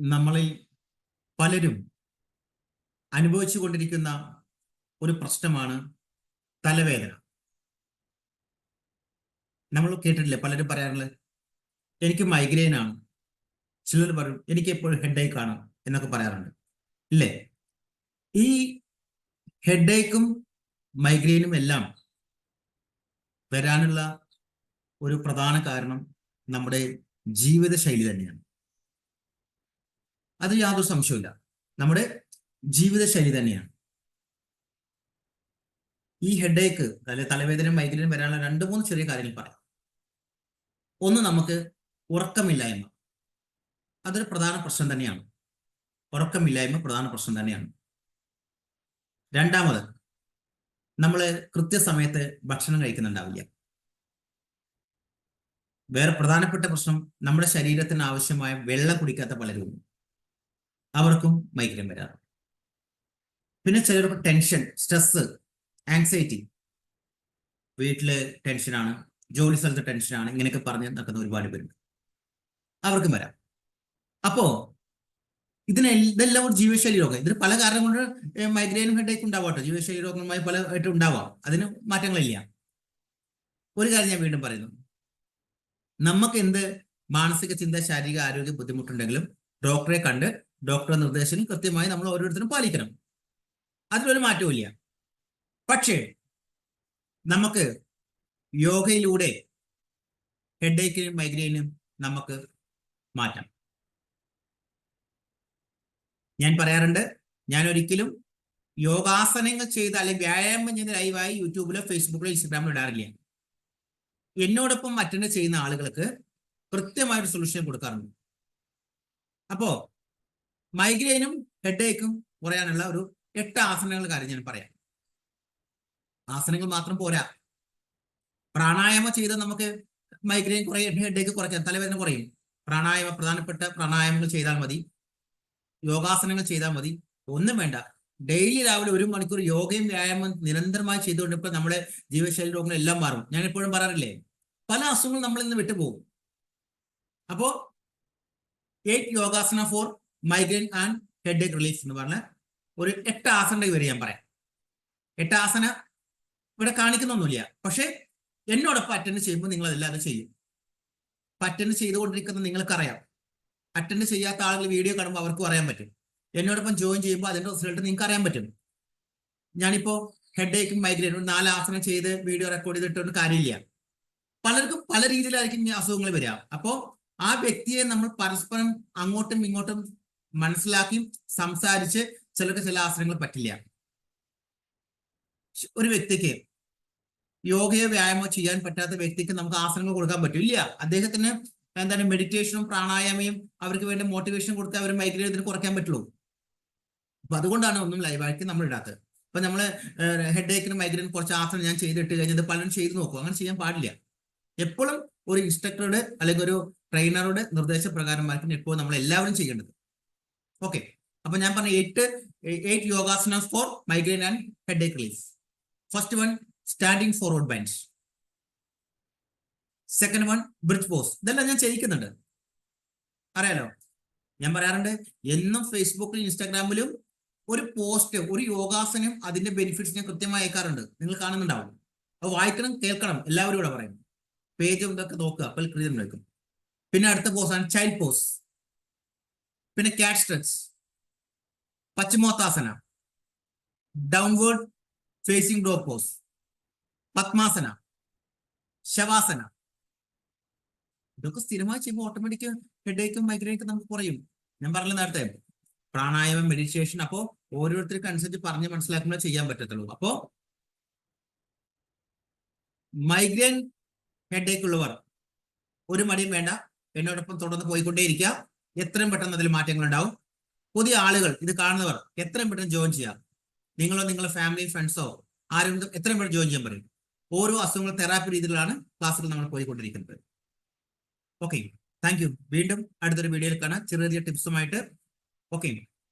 നമ്മളിൽ പലരും അനുഭവിച്ചു കൊണ്ടിരിക്കുന്ന ഒരു പ്രശ്നമാണ് തലവേദന. നമ്മൾ കേട്ടിട്ടില്ലേ? പലരും പറയാറുള്ളത് എനിക്ക് മൈഗ്രെയിൻ ആണ്. ചിലർ പറയും എനിക്ക് എപ്പോഴും ഹെഡേക്ക് ആണ് എന്നൊക്കെ പറയാറുണ്ട്. ഇല്ലേ? ഈ ഹെഡേക്കും മൈഗ്രെയിനും എല്ലാം വരാനുള്ള ഒരു പ്രധാന കാരണം നമ്മുടെ ജീവിതശൈലി തന്നെയാണ്. അത് യാതൊരു സംശയമില്ല നമ്മുടെ ജീവിതശൈലി തന്നെയാണ്. ഈ ഹെഡേക്ക് അല്ലെ തലവേദനയും മൈഗ്രൈനും വരാനുള്ള രണ്ട് മൂന്ന് ചെറിയ കാര്യങ്ങൾ പറയാം. ഒന്ന് നമുക്ക് ഉറക്കമില്ലായ്മ. അതൊരു പ്രധാന പ്രശ്നം തന്നെയാണ്. ഉറക്കമില്ലായ്മ പ്രധാന പ്രശ്നം തന്നെയാണ്. രണ്ടാമത് നമ്മൾ കൃത്യസമയത്ത് ഭക്ഷണം കഴിക്കുന്നുണ്ടാവില്ല. വേറെ പ്രധാനപ്പെട്ട പ്രശ്നം നമ്മുടെ ശരീരത്തിന് ആവശ്യമായ വെള്ളം കുടിക്കാത്ത പലരും ഉണ്ട്. അവർക്കും മൈഗ്രെയിൻ വരാറ്. പിന്നെ ചിലർക്ക് ടെൻഷൻ സ്ട്രെസ് ആങ്സൈറ്റി വീട്ടിൽ ടെൻഷനാണ് ജോലി സ്ഥലത്ത് ടെൻഷനാണ് ഇങ്ങനെയൊക്കെ പറഞ്ഞ് നടക്കുന്ന ഒരുപാട് പേരുണ്ട്. അവർക്കും വരാം. അപ്പോ ഇതിനെ ഇതെല്ലാം ഒരു ജീവിതശൈലി രോഗം. ഇതിന് പല കാരണം കൊണ്ട് മൈഗ്രെയിനും ഹെഡേക്ക് ഉണ്ടാവാട്ടോ. ജീവിതശൈലി രോഗങ്ങളുമായി പല ആയിട്ട് ഉണ്ടാവാം. അതിന് മാറ്റങ്ങളില്ല. ഒരു കാര്യം ഞാൻ വീണ്ടും പറയുന്നു. നമുക്ക് എന്ത് മാനസിക ചിന്ത ശാരീരിക ആരോഗ്യ ബുദ്ധിമുട്ടുണ്ടെങ്കിലും ഡോക്ടറെ കണ്ട് ഡോക്ടറുടെ നിർദ്ദേശം കൃത്യമായി നമ്മൾ ഓരോരുത്തരും പാലിക്കണം. അതിലൊരു മാറ്റവും ഇല്ല. പക്ഷേ നമുക്ക് യോഗയിലൂടെ ഹെഡേക്കിനും മൈഗ്രെയിനും നമുക്ക് മാറ്റാം. ഞാൻ പറയാറുണ്ട് ഞാൻ ഒരിക്കലും യോഗാസനങ്ങൾ ചെയ്ത് അല്ലെങ്കിൽ വ്യായാമം ചെയ്ത് ലൈവായി യൂട്യൂബിലോ ഫേസ്ബുക്കിലോ ഇൻസ്റ്റാഗ്രാമിലോ ഇടാറില്ല. എന്നോടൊപ്പം അറ്റൻഡ് ചെയ്യുന്ന ആളുകൾക്ക് കൃത്യമായൊരു സൊല്യൂഷൻ കൊടുക്കാറുണ്ട്. അപ്പോ മൈഗ്രെയിനും ഹെഡേക്കും കുറയാനുള്ള ഒരു എട്ട് ആസനങ്ങൾ കാര്യം ഞാൻ പറയാം. ആസനങ്ങൾ മാത്രം പോരാ. പ്രാണായാമം ചെയ്ത് നമുക്ക് മൈഗ്രെയിൻ കുറയും ഹെഡേക്ക് കുറയ്ക്കാം തലവേദന കുറയും. പ്രാണായാമ പ്രധാനപ്പെട്ട പ്രാണായാമങ്ങൾ ചെയ്താൽ മതി. യോഗാസനങ്ങൾ ചെയ്താൽ മതി. ഒന്നും വേണ്ട. ഡെയിലി രാവിലെ ഒരു മണിക്കൂർ യോഗയും വ്യായാമം നിരന്തരമായി ചെയ്തുകൊണ്ട് ഇപ്പൊ നമ്മുടെ ജീവശൈലി രോഗങ്ങളെല്ലാം മാറും. ഞാൻ എപ്പോഴും പറയാറില്ലേ? പല അസുഖങ്ങളും നമ്മൾ ഇന്ന് വിട്ടുപോകും. അപ്പോ eight yogasana for migraine and headache relief എന്ന് പറഞ്ഞ ഒരു എട്ട് ആസന വരെ ഞാൻ പറയാം. എട്ട് ആസന ഇവിടെ കാണിക്കുന്നൊന്നുമില്ല. പക്ഷെ എന്നോടൊപ്പം അറ്റൻഡ് ചെയ്യുമ്പോൾ നിങ്ങൾ അതെല്ലാം ചെയ്യും. അറ്റൻഡ് ചെയ്തുകൊണ്ടിരിക്കുന്നത് നിങ്ങൾക്കറിയാം. അറ്റൻഡ് ചെയ്യാത്ത ആളുകൾ വീഡിയോ കാണുമ്പോൾ അവർക്കും അറിയാൻ പറ്റും. എന്നോടൊപ്പം ജോയിൻ ചെയ്യുമ്പോൾ അതിന്റെ റിസൾട്ട് നിങ്ങൾക്ക് അറിയാൻ പറ്റും. ഞാനിപ്പോ ഹെഡേക്കും മൈഗ്രെയിനും നാല് ആസനം ചെയ്ത് വീഡിയോ റെക്കോർഡ് ചെയ്തിട്ടൊന്നും കാര്യമില്ല. പലർക്കും പല രീതിയിലായിരിക്കും അസുഖങ്ങൾ വരിക. അപ്പോ ആ വ്യക്തിയെ നമ്മൾ പരസ്പരം അങ്ങോട്ടും ഇങ്ങോട്ടും മനസ്സിലാക്കി സംസാരിച്ച് ചിലർക്ക് ചില ആസനങ്ങൾ പറ്റില്ല. ഒരു വ്യക്തിക്ക് യോഗയോ വ്യായാമോ ചെയ്യാൻ പറ്റാത്ത വ്യക്തിക്ക് നമുക്ക് ആസനങ്ങൾ കൊടുക്കാൻ പറ്റും. ഇല്ല. അദ്ദേഹത്തിന് എന്താണ് മെഡിറ്റേഷനും പ്രാണായാമയും അവർക്ക് വേണ്ടി മോട്ടിവേഷൻ കൊടുത്താൽ അവർ മൈഗ്രേനത്തിന് കുറയ്ക്കാൻ പറ്റുള്ളൂ. അപ്പൊ അതുകൊണ്ടാണ് ഒന്നും ലൈവായിട്ട് നമ്മൾ ഇടാത്തത്. ഇപ്പൊ നമ്മൾ ഹെഡേക്കിന് മൈഗ്രൈൻ കുറച്ച് ആസനം ഞാൻ ചെയ്തിട്ട് കഴിഞ്ഞത് പലരും ചെയ്ത് നോക്കും. അങ്ങനെ ചെയ്യാൻ പാടില്ല. എപ്പോഴും ഒരു ഇൻസ്ട്രക്ടറുടെ അല്ലെങ്കിൽ ഒരു ട്രെയിനറുടെ നിർദ്ദേശപ്രകാരമായിരിക്കും എപ്പോഴും നമ്മൾ എല്ലാവരും ചെയ്യേണ്ടത്. ഓക്കെ അപ്പൊ ഞാൻ പറഞ്ഞ എട്ട് eight yogasana for migraine and headache relief first one standing forward bend second one bridge pose ഇതെല്ലാം ഞാൻ ചെയ്യിക്കുന്നുണ്ട്. അറിയാലോ? ഞാൻ പറയാറുണ്ട് എന്നും ഫേസ്ബുക്കിലും ഇൻസ്റ്റാഗ്രാമിലും ഒരു പോസ്റ്റ് ഒരു യോഗാസനം അതിന്റെ ബെനിഫിറ്റ്സ് ഞാൻ കൃത്യമായി അയക്കാറുണ്ട്. നിങ്ങൾ കാണുന്നുണ്ടാവും. അത് വായിക്കണം കേൾക്കണം. എല്ലാവരും ഇവിടെ പറയും. പേജ് ഇതൊക്കെ നോക്കുക അപ്പോൾ ക്ലിയർ കേൾക്കും പിന്നെ അടുത്ത പോസ് ആണ് ചൈൽഡ് പോസ് പിന്നെ cat stretch paschimottanasana. Downward facing dog pose padmasana. Shavasana. ഇതൊക്കെ സ്ഥിരമായി ചെയ്യുമ്പോൾ ഓട്ടോമാറ്റിക് ഹെഡേക്കും മൈഗ്രൈനൊക്കെ നമുക്ക് കുറയും. ഞാൻ പറഞ്ഞ നേരത്തെ? പ്രാണായാമം മെഡിറ്റേഷൻ അപ്പോ ഓരോരുത്തർക്ക് അനുസരിച്ച് പറഞ്ഞ് മനസ്സിലാക്കുമ്പോൾ ചെയ്യാൻ പറ്റത്തുള്ളൂ. അപ്പോ മൈഗ്രെയിൻ ഹെഡേക്ക് ഉള്ളവർ ഒരു മടിയും വേണ്ട. എന്നോടൊപ്പം തുടർന്ന് പോയിക്കൊണ്ടേയിരിക്കുക. എത്രയും പെട്ടെന്ന് അതിൽ മാറ്റങ്ങൾ ഉണ്ടാവും പുതിയ ആളുകൾ ഇത് കാണുന്നവർ എത്രയും പെട്ടെന്ന് ജോയിൻ ചെയ്യാം നിങ്ങളോ നിങ്ങളുടെ ഫാമിലി ഫ്രണ്ട്സോ ആരും എത്രയും പെട്ടെന്ന് ജോയിൻ ചെയ്യാൻ പറയും ഓരോ അസുഖങ്ങൾ തെറാപ്പി രീതികളാണ് ക്ലാസ്സിൽ നമ്മൾ പോയിക്കൊണ്ടിരിക്കുന്നത്. ഓക്കെ താങ്ക് യു വീണ്ടും അടുത്തൊരു വീഡിയോയിൽ കാണാം. ചെറിയ ചെറിയ ടിപ്സുമായിട്ട് ഓക്കെ